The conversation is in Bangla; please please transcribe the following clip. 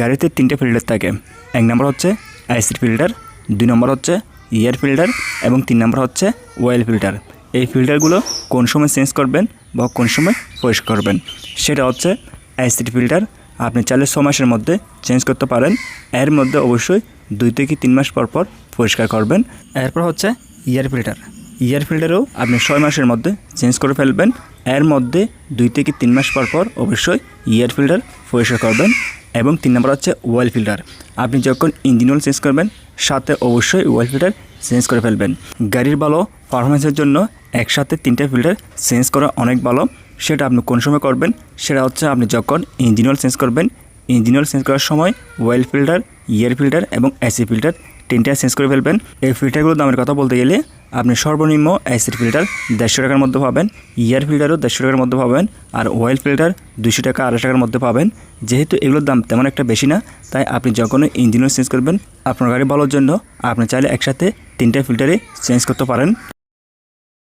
গাড়িতে তিনটে ফিল্টার থাকে। এক নম্বর হচ্ছে আইসির ফিল্টার দুই নম্বর হচ্ছে ইয়ার ফিল্টার এবং তিন নম্বর হচ্ছে ওয়েল ফিল্টার এই ফিল্টারগুলো কোন সময় চেঞ্জ করবেন বা কোন সময় পরিষ্কার করবেন? সেটা হচ্ছে অ্যাসিড ফিল্টার আপনি চাইলে ছ মাসের মধ্যে চেঞ্জ করতে পারেন। এর মধ্যে অবশ্যই দুই থেকে তিন মাস পর পর পরিষ্কার করবেন। এরপর হচ্ছে ইয়ার ফিল্টার ইয়ার ফিল্টারও আপনি ছয় মাসের মধ্যে চেঞ্জ করে ফেলবেন। এর মধ্যে দুই থেকে তিন মাস পর পর অবশ্যই ইয়ার ফিল্টার পরিষ্কার করবেন। এবং তিন নম্বর হচ্ছে ওয়েল ফিল্টার আপনি যখন ইঞ্জিন অয়েল চেঞ্জ করবেন, সাথে অবশ্যই ওয়েল ফিল্টার চেঞ্জ করে ফেলবেন। গাড়ির ভালো পারফরমেন্সের জন্য একসাথে তিনটা ফিল্টার চেঞ্জ করা অনেক ভালো। সেটা আপনি কোন সময় করবেন? সেটা হচ্ছে আপনি যখন ইঞ্জিন অয়েল চেঞ্জ করবেন ইঞ্জিন অয়েল চেঞ্জ করার সময় ওয়েল ফিল্টার ইয়ার ফিল্টার এবং এসি ফিল্টার তিনটা চেঞ্জ করে ফেলবেন। এই ফিল্টারগুলোর দামের কথা বলতে গেলে আপনি সর্বনিম্ন অ্যাসিড ফিল্টার দেড়শো টাকার মধ্যে পাবেন ইয়ার ফিল্টারও দেড়শো টাকার মধ্যে পাবেন, আর অয়েল ফিল্টার দুশো টাকা আড়াই টাকার মধ্যে পাবেন। যেহেতু এগুলোর দাম তেমন একটা বেশি না, তাই আপনি যখন ইঞ্জিনও চেঞ্জ করবেন, আপনার গাড়ি ভালোর জন্য আপনি চাইলে একসাথে তিনটা ফিল্টারে চেঞ্জ করতে পারেন।